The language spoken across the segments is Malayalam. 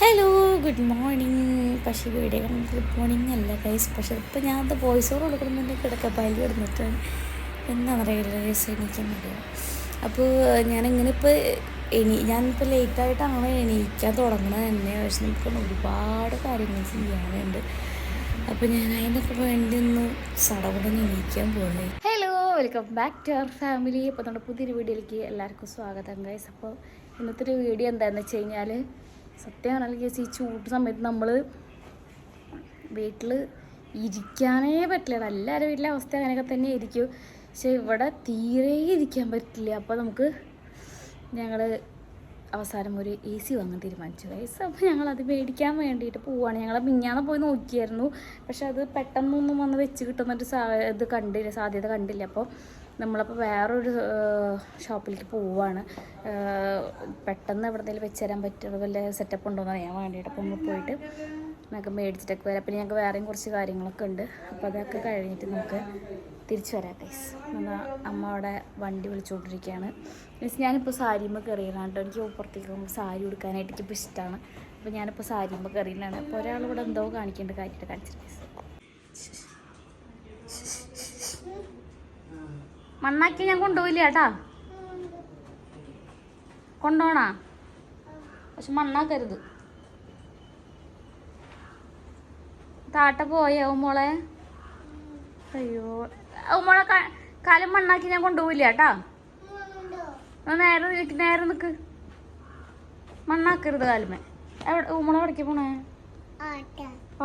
ഹലോ ഗുഡ് മോർണിംഗ് പക്ഷേ വീഡിയോ കാണുമ്പോൾ ഗുഡ് മോർണിംഗ് അല്ല ഗൈസ് പക്ഷേ ഇപ്പോൾ ഞാൻ അത് വോയിസ് ഓവർ കൊടുക്കുന്നുണ്ട് കിടക്കപ്പായിൽ കിടന്നിട്ടാണ് എന്താണെന്നറിയില്ല ഗൈസ് എണീക്കാൻ മതിയോ അപ്പോൾ ഞാനിങ്ങനെ ഇപ്പോൾ എണീ ഞാനിപ്പോൾ ലേറ്റായിട്ടാണ് എണീക്കാൻ തുടങ്ങുന്നത് തന്നെ. പക്ഷെ നമുക്ക് ഒരുപാട് കാര്യങ്ങൾ ചെയ്യാനുണ്ട്. അപ്പോൾ ഞാൻ അതിനൊക്കെ വേണ്ടി ഒന്ന് സടകുടഞ്ഞ് എണീക്കാൻ പോകുന്നത് hello welcome back to our family അപ്പോൾ നമ്മുടെ പുതിയൊരു വീഡിയോയിലേക്ക് എല്ലാവർക്കും സ്വാഗതം ഗൈസ് അപ്പോൾ ഇന്നത്തെ ഒരു വീഡിയോ എന്താണെന്ന് വെച്ച് കഴിഞ്ഞാൽ സത്യം പറഞ്ഞാൽ കേസ് ഈ ചൂട് സമയത്ത് നമ്മൾ വീട്ടിൽ ഇരിക്കാനേ പറ്റില്ല എല്ലാവരും വീട്ടിലെ അവസ്ഥ അങ്ങനെയൊക്കെ തന്നെ ഇരിക്കും പക്ഷെ ഇവിടെ തീരെ ഇരിക്കാൻ പറ്റില്ല. അപ്പോൾ നമുക്ക് ഞങ്ങൾ അവസാനം ഒരു എ സി വാങ്ങാൻ തീരുമാനിച്ചു. വയസ്സ് അപ്പോൾ ഞങ്ങൾ അത് മേടിക്കാൻ വേണ്ടിയിട്ട് പോവുകയാണ് ഞങ്ങൾ മിഞ്ഞാന്ന് പോയി നോക്കിയായിരുന്നു. പക്ഷെ അത് പെട്ടെന്നൊന്നും വന്ന് വെച്ച് കിട്ടുന്നൊരു സാ ഇത് കണ്ടില്ല സാധ്യത കണ്ടില്ല. അപ്പോൾ നമ്മളപ്പോൾ വേറൊരു ഷോപ്പിലേക്ക് പോവുകയാണ് പെട്ടെന്ന് എവിടെന്നെങ്കിലും വെച്ച് തരാൻ പറ്റുന്ന വല്ല സെറ്റപ്പ് ഉണ്ടോ എന്ന് അറിയാൻ വേണ്ടിയിട്ട് അപ്പോൾ നമ്മൾ പോയിട്ട് നമുക്ക് മേടിച്ചിട്ടൊക്കെ വരാം. പിന്നെ ഞങ്ങൾക്ക് വേറെയും കുറച്ച് കാര്യങ്ങളൊക്കെ ഉണ്ട്. അപ്പോൾ അതൊക്കെ കഴിഞ്ഞിട്ട് നമുക്ക് തിരിച്ചു വരാം കൈസ് നമ്മൾ അമ്മ അവിടെ വണ്ടി വിളിച്ചുകൊണ്ടിരിക്കുകയാണ് മീൻസ് ഞാനിപ്പോൾ സാരിയുമ്പോൾ കയറിയതാണ് കേട്ടോ. എനിക്ക് പുറത്തേക്ക് പോകുമ്പോൾ സാരി ഉടുക്കാനായിട്ട് എനിക്കിപ്പോൾ ഇഷ്ടമാണ് അപ്പോൾ ഞാനിപ്പോൾ സാരിയുമ്പോൾ കയറിയതാണ്. അപ്പോൾ ഒരാൾ ഇവിടെ എന്തോ കാണിക്കേണ്ട. കാര്യമായിട്ട് കാണിച്ചിട്ട് ഗൈസ് മണ്ണാക്കി ഞാൻ കൊണ്ടുപോയില്ല ചേട്ടാ കൊണ്ടോണാ. പക്ഷെ മണ്ണാക്കരുത്. താട്ട പോയോ മോളെ? അയ്യോ. മോളെ കാലം മണ്ണാക്കി ഞാൻ കൊണ്ടുപോയില്ല കേട്ടാ നേരെ വീട്ടിൽ നേരെ നിക്ക്. മണ്ണാക്കരുത് കാലമേ. എവിടെ ഉമ്മളെ എവിടേക്ക് പോണേ?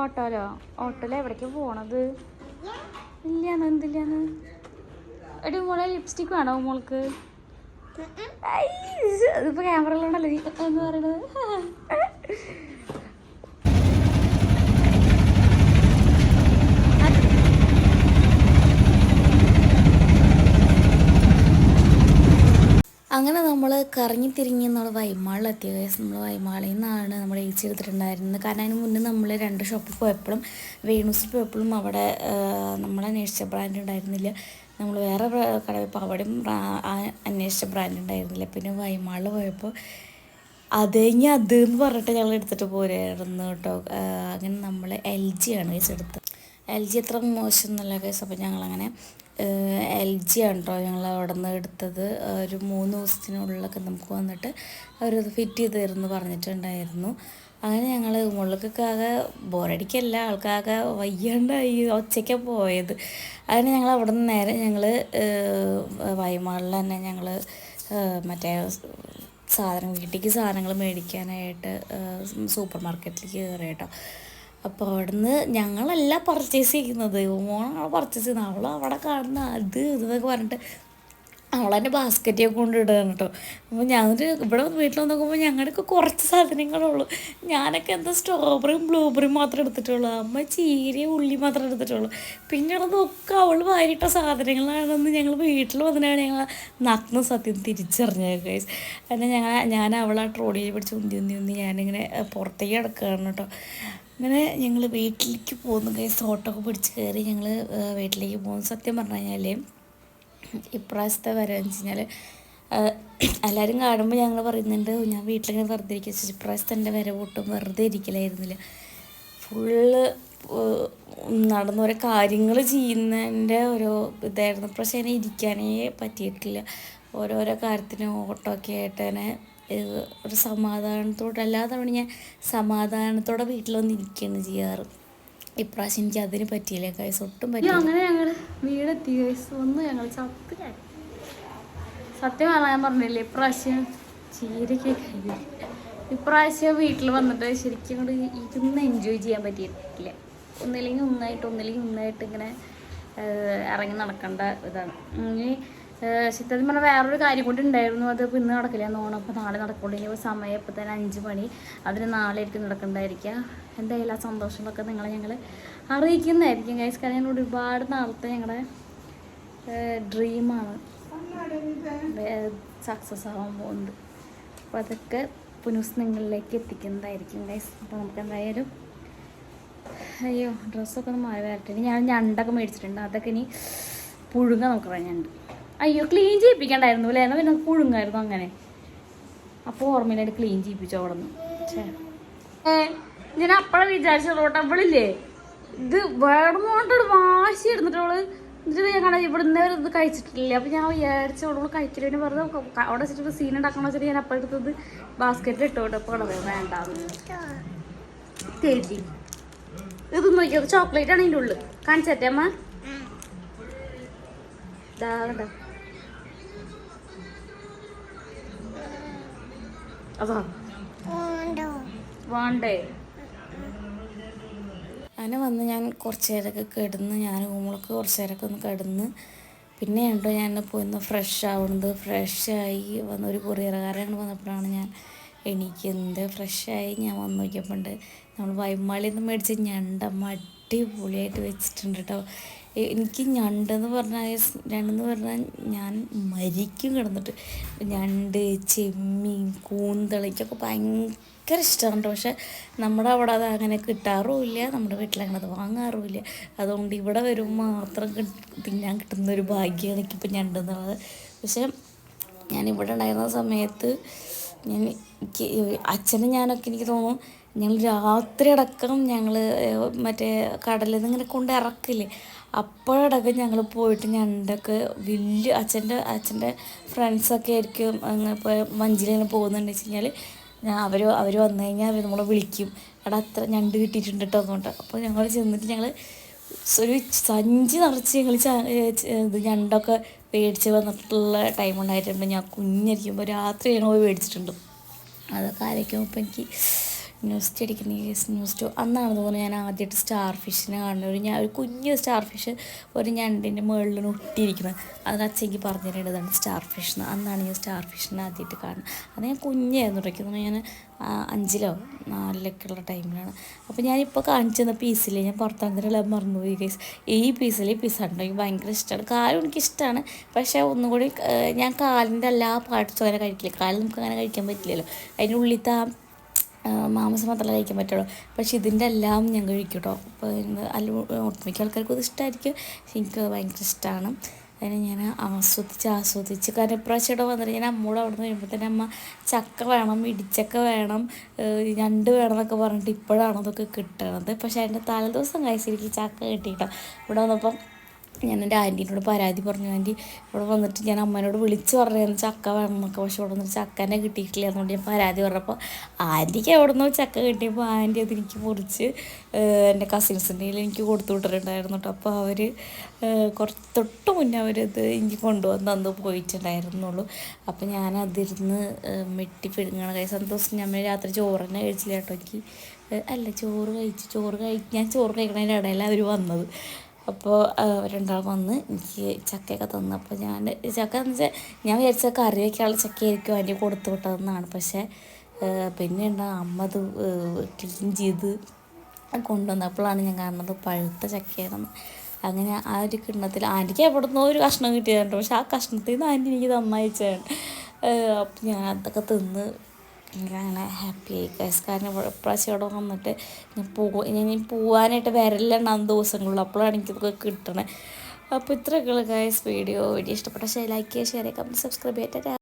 ഓട്ടോലോ? ഓട്ടോലോ എവിടേക്ക് പോണത്? ഇല്ലാന്ന് എന്തില്ലാന്ന് എടി മോളെ ലിപ്സ്റ്റിക് വേണോ മോൾക്ക്? അതിപ്പോ ക്യാമറയിലുണ്ടല്ലേ എന്ന് പറയണത്. അങ്ങനെ നമ്മൾ കറങ്ങി തിരിഞ്ഞ് നമ്മൾ വൈമാളിലെത്തിയ കേസ് നമ്മൾ വൈമാളിൽ നിന്നാണ് നമ്മൾ ഏച്ചി എടുത്തിട്ടുണ്ടായിരുന്നത്. കാരണം അതിന് മുന്നേ നമ്മൾ രണ്ട് ഷോപ്പിൽ പോയപ്പോഴും വേണൂസിൽ പോയപ്പോഴും അവിടെ നമ്മളെ അന്വേഷിച്ച ബ്രാൻഡ് ഉണ്ടായിരുന്നില്ല. നമ്മൾ വേറെ കടയിൽ കട പോയപ്പോൾ അവിടെയും അന്വേഷിച്ച ബ്രാൻഡ് ഉണ്ടായിരുന്നില്ല. പിന്നെ വൈമാളിൽ പോയപ്പോൾ അത് കഴിഞ്ഞ് അത് എന്ന് പറഞ്ഞിട്ട് ഞങ്ങൾ എടുത്തിട്ട് പോരായിരുന്നു കേട്ടോ. അങ്ങനെ നമ്മൾ എൽ ജി ആണ് കേസ് എൽ ജി എത്ര മോശം എന്നല്ല കേസ്. അപ്പോൾ ഞങ്ങളങ്ങനെ എൽ ജി ആണ് കേട്ടോ ഞങ്ങൾ അവിടെ നിന്ന് എടുത്തത് ഒരു മൂന്ന് ദിവസത്തിനുള്ളിലൊക്കെ നമുക്ക് വന്നിട്ട് അവരത് ഫിറ്റ് ചെയ്ത് തരുമെന്ന് പറഞ്ഞിട്ടുണ്ടായിരുന്നു. അങ്ങനെ ഞങ്ങൾ മുകളിലേക്കൊക്കെ ബോറടിക്കല്ല ആൾക്കാകെ വയ്യാണ്ടായി ഒച്ചയ്ക്ക പോയത്. അങ്ങനെ ഞങ്ങൾ അവിടെ നിന്ന് നേരെ ഞങ്ങൾ വൈമാളിൽ തന്നെ ഞങ്ങൾ മറ്റേ സാധനം വീട്ടിലേക്ക് സാധനങ്ങൾ മേടിക്കാനായിട്ട് സൂപ്പർ മാർക്കറ്റിലേക്ക് കയറി കേട്ടോ. അപ്പോൾ അവിടുന്ന് ഞങ്ങളല്ല പർച്ചേസ് ചെയ്യുന്നത്. മോളാണ് പർച്ചേസ് ചെയ്യുന്നത്. അവൾ അവിടെ കാണുന്ന അത് ഇതെന്നൊക്കെ പറഞ്ഞിട്ട് അവളെന്റെ ബാസ്ക്കറ്റൊക്കെ കൊണ്ട് ഇടുകയാണ് കേട്ടോ അപ്പോൾ ഞാൻ ഇവിടെ വീട്ടിൽ നോക്കുമ്പോൾ ഞങ്ങളുടെയൊക്കെ കുറച്ച് സാധനങ്ങളുള്ളൂ ഞാനൊക്കെ എന്താ സ്ട്രോബെറിയും ബ്ലൂബെറിയും മാത്രമേ എടുത്തിട്ടുള്ളൂ. അമ്മ ചീരയും ഉള്ളി മാത്രമേ എടുത്തിട്ടുള്ളൂ. പിന്നെ അവിടെ നോക്കുക അവൾ വാരിയിട്ട സാധനങ്ങളാണെന്ന് ഞങ്ങൾ വീട്ടിൽ വന്നിട്ടാണ് ഞങ്ങൾ നഗ്ന സത്യം തിരിച്ചറിഞ്ഞത് ഗൈസ് അങ്ങനെ ഞാൻ ഞാൻ അവളെ ട്രോളിയിൽ പിടിച്ച് ഉന്തി ഉന്തി ഉന്തി ഞാനിങ്ങനെ പുറത്തേക്ക് കിടക്കുകയാണ് കേട്ടോ അങ്ങനെ ഞങ്ങൾ വീട്ടിലേക്ക് പോകുന്നു. കൈസ് ഓട്ടോ ഒക്കെ പിടിച്ച് കയറി ഞങ്ങൾ വീട്ടിലേക്ക് പോകുന്നു. സത്യം പറഞ്ഞു കഴിഞ്ഞാൽ ഇപ്രാവശ്യത്തെ വരവെന്ന് വെച്ച് കഴിഞ്ഞാൽ എല്ലാവരും കാണുമ്പോൾ ഞങ്ങൾ പറയുന്നുണ്ട് ഞാൻ വീട്ടിലിങ്ങനെ വെറുതെ ഇരിക്കുക ഇപ്രാവശ്യത്തെ എന്റെ വരവ് ഒട്ടും വെറുതെ ഇരിക്കലായിരുന്നില്ല. ഫുള്ള് നടന്ന ഓരോ കാര്യങ്ങൾ ചെയ്യുന്നതിന്റെ ഓരോ ഇതായിരുന്നു. പക്ഷേ എന്നെ ഇരിക്കാനേ പറ്റിയിട്ടില്ല. ഓരോരോ കാര്യത്തിന് ഓട്ടോ ഒക്കെ ആയിട്ട് തന്നെ ഒരു സമാധാനത്തോടെ എല്ലാ തവണ ഞാൻ സമാധാനത്തോടെ വീട്ടിൽ വന്ന് ഇരിക്കുകയാണ് ചെയ്യാറ്. ഇപ്രാവശ്യം എനിക്ക് അതിന് പറ്റിയില്ല കൈസ് ഒട്ടും പറ്റില്ല അങ്ങനെ ഞങ്ങൾ വീടെത്തി കൈസ് ഒന്ന് ഞങ്ങൾ ചത്ത് സത്യം പറഞ്ഞാൽ ഞാൻ പറഞ്ഞില്ലേ ഇപ്രാവശ്യം ചീരയ്ക്ക് കഴിഞ്ഞു ഇപ്രാവശ്യം വീട്ടിൽ വന്നിട്ട് ശരിക്കും കൊണ്ട് ഇരുന്ന് എൻജോയ് ചെയ്യാൻ പറ്റിയിട്ടില്ല. ഒന്നില്ലെങ്കിൽ ഒന്നായിട്ട് ഒന്നില്ലെങ്കിൽ ഒന്നായിട്ട് ഇങ്ങനെ ഇറങ്ങി നടക്കേണ്ട ഇതാണ്. ഇനി സത്യം പറഞ്ഞാൽ വേറൊരു കാര്യം കൂടി ഉണ്ടായിരുന്നു. അത് ഇന്ന് നടക്കില്ല. എന്ന് അപ്പോൾ നാളെ നടക്കുള്ളൂ. ഇനി സമയം ഇപ്പോൾ തന്നെ അഞ്ച് മണി. അതിന് നാളെ ആയിരിക്കും നടക്കണ്ടായിരിക്കുക. എന്തായാലും ആ സന്തോഷങ്ങളൊക്കെ നിങ്ങളെ ഞങ്ങൾ അറിയിക്കുന്നതായിരിക്കും ഗൈസ് കാരണം ഞാൻ ഒരുപാട് നാളത്തെ ഞങ്ങളുടെ ഡ്രീമാണ് സക്സസ് ആവാൻ പോകുന്നത്. അപ്പോൾ അതൊക്കെ പുനസ് നിങ്ങളിലേക്ക് എത്തിക്കുന്നതായിരിക്കും ഗൈസ് അപ്പോൾ നമുക്ക് എന്തായാലും അയ്യോ ഡ്രസ്സൊക്കെ ഒന്ന് മാറി വരട്ടെ. ഞാൻ ഞണ്ടൊക്കെ മേടിച്ചിട്ടുണ്ട്. അതൊക്കെ ഇനി പുഴുങ്ങാൻ നോക്കണം ഞണ്ട് അയ്യോ ക്ലീൻ ചെയ്യിപ്പിക്കണ്ടായിരുന്നു അല്ലേ? എന്നാൽ പിന്നെ പുഴുങ്ങായിരുന്നു അങ്ങനെ. അപ്പോൾ ഓർമ്മയിലായിട്ട് ക്ലീൻ ചെയ്യിപ്പിച്ചു അവിടെ നിന്ന് ഞാൻ അപ്പഴ വിചാരിച്ചോട്ടെ അവളില്ലേ ഇത് വേണമെന്നോട്ടോട് വാശി എടുത്തിട്ടോൾ എന്നിട്ട് ഞാൻ കാണാൻ ഇവിടുന്ന് വരെ ഇത് കഴിച്ചിട്ടില്ല? അപ്പൊ ഞാൻ വിചാരിച്ചോളൂ കഴിക്കലിന് വെറുതെ ക- അവിടെ വെച്ചിട്ട് സീൻ ഉണ്ടാക്കണം വെച്ചിട്ട് ഞാൻ അപ്പം എടുത്തത് ബാസ്ക്കറ്റിൽ ഇട്ടോട്ടെ അപ്പോൾ വേണ്ട തേടി ഇത് നോക്കിയത് ചോക്ലേറ്റ് ആണ് ഇതിന്റെ ഉള്ളിൽ കാണിച്ചേ അമ്മ? ദാ കണ്ടോ അതാ? വേണ്ടേ? അങ്ങനെ വന്ന് ഞാൻ കുറച്ച് നേരമൊക്കെ കിടന്ന് ഞാൻ റൂമിലൊക്കെ കുറച്ച് നേരമൊക്കെ ഒന്ന് കിടന്ന് പിന്നെ ഉണ്ടോ ഞാൻ പോയി ഒന്ന് ഫ്രഷ് ആവുന്നത്. ഫ്രഷ് ആയി വന്ന ഒരു കൊറിയറുകാരാണ് വന്നപ്പോഴാണ് ഞാൻ എണീക്കുന്നത് ഫ്രഷായി ഞാൻ വന്ന് നോക്കിയപ്പോണ്ട് നമ്മൾ വൈമാളിയിൽ നിന്ന് മേടിച്ച ഞണ്ടമ്മ അടിപൊളിയായിട്ട് വെച്ചിട്ടുണ്ട് കേട്ടോ എനിക്ക് ഞണ്ടെന്ന് പറഞ്ഞാൽ ഞണ്ടെന്ന് പറഞ്ഞാൽ ഞാൻ മരിക്കും കിടന്നിട്ട്. ഞണ്ട് ചെമ്മീൻ കൂന്തളിക്കൊക്കെ ഭയങ്കര ഇഷ്ടമാണ് പക്ഷെ നമ്മുടെ അവിടെ അത് അങ്ങനെ കിട്ടാറുമില്ല. നമ്മുടെ വീട്ടിലങ്ങനെ അത് വാങ്ങാറുമില്ല. അതുകൊണ്ട് ഇവിടെ വരുമ്പോൾ മാത്രം തിന്നാൻ കിട്ടുന്ന ഒരു ഭാഗ്യമാണ് എനിക്കിപ്പോൾ ഞണ്ടെന്നുള്ളത്. പക്ഷെ ഞാൻ ഇവിടെ ഉണ്ടായിരുന്ന സമയത്ത് ഞാൻ എനിക്ക് അച്ഛനും ഞാനൊക്കെ എനിക്ക് തോന്നും ഞങ്ങൾ രാത്രി അടക്കം ഞങ്ങൾ മറ്റേ കടലിൽ നിന്ന് ഇങ്ങനെ കൊണ്ട് ഇറക്കില്ലേ? അപ്പോഴടക്കം ഞങ്ങൾ പോയിട്ട് ഞണ്ടൊക്കെ വലിയ അച്ഛന്റെ അച്ഛന്റെ ഫ്രണ്ട്സൊക്കെ ആയിരിക്കും ഇപ്പോൾ മഞ്ചിലിങ്ങനെ പോകുന്നുണ്ട് വെച്ച് കഴിഞ്ഞാൽ ഞാൻ അവർ അവർ വന്നു കഴിഞ്ഞാൽ അവർ നമ്മളെ വിളിക്കും. എടാ അത്ര ഞണ്ട് കിട്ടിയിട്ടുണ്ട് കേട്ടോ അപ്പോൾ ഞങ്ങൾ ചെന്നിട്ട് ഞങ്ങൾ ഒരു സഞ്ചി നിറച്ച് ഞങ്ങൾ ഇത് ഞണ്ടൊക്കെ മേടിച്ച് വന്നിട്ടുള്ള ടൈം ഉണ്ടായിട്ടുണ്ട്. ഞാൻ കുഞ്ഞിരിക്കുമ്പോൾ രാത്രി ഞങ്ങൾ പോയി മേടിച്ചിട്ടുണ്ട് അതൊക്കെ ആലോചിക്കുമ്പോൾ എനിക്ക് ന്യൂസ് അടിക്കുന്ന ന്യൂസ് ടു. അന്നാണ് തോന്നുന്നത് ഞാൻ ആദ്യമായിട്ട് സ്റ്റാർ ഫിഷിനെ കാണുന്നത്. ഒരു ഞാൻ ഒരു കുഞ്ഞു സ്റ്റാർ ഫിഷ് ഒരു ഞണ്ടിന്റെ മുകളിൽ ഒട്ടിയിരിക്കുന്നത്. അത് പറഞ്ഞു തരേണ്ടതാണ് സ്റ്റാർ ഫിഷ് എന്ന്. അന്നാണ് ഞാൻ സ്റ്റാർ ഫിഷിനെ ആദ്യമായിട്ട് കാണുന്നത്. അത് ഞാൻ കുഞ്ഞായിരുന്നു ഇടയ്ക്കുന്നത് ഞാൻ അഞ്ചിലോ നാലിലൊക്കെ ഉള്ള ടൈമിലാണ്. അപ്പോൾ ഞാനിപ്പോൾ കാണിച്ചു തന്ന പീസിൽ ഞാൻ മറന്നുപോയി ഗൈസ് ഈ പീസിൽ ഈ പീസ് ഉണ്ടോ എനിക്ക് ഭയങ്കര ഇഷ്ടമാണ് കാലും എനിക്കിഷ്ടമാണ് പക്ഷേ ഒന്നും കൂടി ഞാൻ കാലിന്റെ എല്ലാ പാർട്സും അങ്ങനെ കഴിക്കില്ല. കാൽ നമുക്ക് അങ്ങനെ കഴിക്കാൻ പറ്റില്ലല്ലോ. അതിന്റെ ഉള്ളിലത്തെ മാംസം മാത്രമല്ല കഴിക്കാൻ പറ്റുള്ളൂ. പക്ഷേ ഇതിന്റെ എല്ലാം ഞാൻ കഴിക്കും കേട്ടോ അപ്പോൾ അല്ല ഒട്ടുമിക്ക ആൾക്കാർക്കും ഇത് ഇഷ്ടമായിരിക്കും പക്ഷെ എനിക്ക് ഭയങ്കര ഇഷ്ടമാണ് അതിനെ ഞാൻ ആസ്വദിച്ച് ആസ്വദിച്ച് കാരണം ഇപ്രാവശ്യം ഇവിടെ വന്നിട്ട് ഞാൻ അമ്മോട് അവിടെ നിന്ന് വരുമ്പോൾ തന്നെ അമ്മ ചക്ക വേണം ഇടിച്ചക്ക വേണം ഞണ്ട് വേണം എന്നൊക്കെ പറഞ്ഞിട്ട് ഇപ്പോഴാണ് അതൊക്കെ കിട്ടണത്. പക്ഷേ അതിന്റെ തലേദിവസം കഴിച്ചിരിക്കും ചക്ക കിട്ടിയിട്ടോ ഇവിടെ വന്നപ്പം ഞാൻ എന്റെ ആന്റീനോട് പരാതി പറഞ്ഞു ആന്റി ഇവിടെ വന്നിട്ട് ഞാൻ അമ്മേനോട് വിളിച്ച് പറഞ്ഞു ചക്ക വേണമെന്നൊക്കെ പക്ഷെ ഇവിടെ വന്നിട്ട് ചക്കനെ കിട്ടിയിട്ടില്ല എന്നുകൊണ്ട് ഞാൻ പരാതി പറഞ്ഞപ്പോൾ ആന്റിക്ക് എവിടെ നിന്നോ ചക്ക കിട്ടിയപ്പോൾ ആന്റി അത് എനിക്ക് മുറിച്ച് ഏഹ്, എന്റെ കസിൻസിന്റെ കയ്യിൽ എനിക്ക് കൊടുത്തു വിട്ടിട്ടുണ്ടായിരുന്നു കേട്ടോ. അപ്പോൾ അവർ കുറച്ച് തൊട്ട് മുന്നേ അവരത് എനിക്ക് കൊണ്ടുവന്ന് അന്ന് പോയിട്ടുണ്ടായിരുന്നുള്ളൂ. അപ്പോൾ ഞാൻ അതിരുന്ന് മെട്ടി പിടുങ്ങണ കൈ സന്തോഷം ഞാൻ രാത്രി ചോറ് തന്നെ കഴിച്ചില്ല കേട്ടോ. എനിക്ക് അല്ല ചോറ് കഴിച്ച് ചോറ് കഴി ഞാൻ ചോറ് കഴിക്കണതിന്റെ ഇടയിലാണ് അവർ വന്നത്. അപ്പോൾ രണ്ടാൾ വന്ന് എനിക്ക് ചക്കയൊക്കെ തന്നു. അപ്പോൾ ഞാൻ ചക്ക എന്ന് വെച്ചാൽ ഞാൻ വിചാരിച്ച കറി വയ്ക്കാനുള്ള ചക്കയായിരിക്കും അതിന്റെ കൊടുത്തു വിട്ടതെന്നാണ്. പക്ഷേ പിന്നെ ഉണ്ടാ അമ്മ അത് ക്ലീൻ ചെയ്ത് കൊണ്ടുവന്നപ്പോഴാണ് ഞാൻ കാണുന്നത് പഴുത്ത ചക്കയാണെന്ന്. അങ്ങനെ ആ ഒരു കിണ്ണത്തിൽ ആന്റിക്ക് എവിടെ നിന്നോ ഒരു കഷ്ണം കിട്ടിയതുണ്ട് പക്ഷെ ആ കഷ്ണത്തിൽ നിന്ന് ആന്റി എനിക്ക് തന്നയച്ചാണ് അപ്പം ഞാൻ അതൊക്കെ തിന്ന് എനിക്ക് അങ്ങനെ ഹാപ്പി ആയി. ഗൈസ് കാരണം ഇവിടെ ഇപ്രാവശ്യം ഇവിടെ വന്നിട്ട് ഞാൻ പോകും ഞാൻ പോകാനായിട്ട് പോവാനായിട്ട് വരലുണ്ടാകുന്ന ദിവസങ്ങളിൽ അപ്പോഴാണ് എനിക്കിതൊക്കെ കിട്ടണേ. അപ്പോൾ ഇത്രയൊക്കെയുള്ള ഗൈസ് വീഡിയോ വീഡിയോ ഇഷ്ടപ്പെട്ട ലൈക്ക് ചെയ്യുക ഷെയർ ചെയ്യുക സബ്സ്ക്രൈബ് ചെയ്തിട്ട്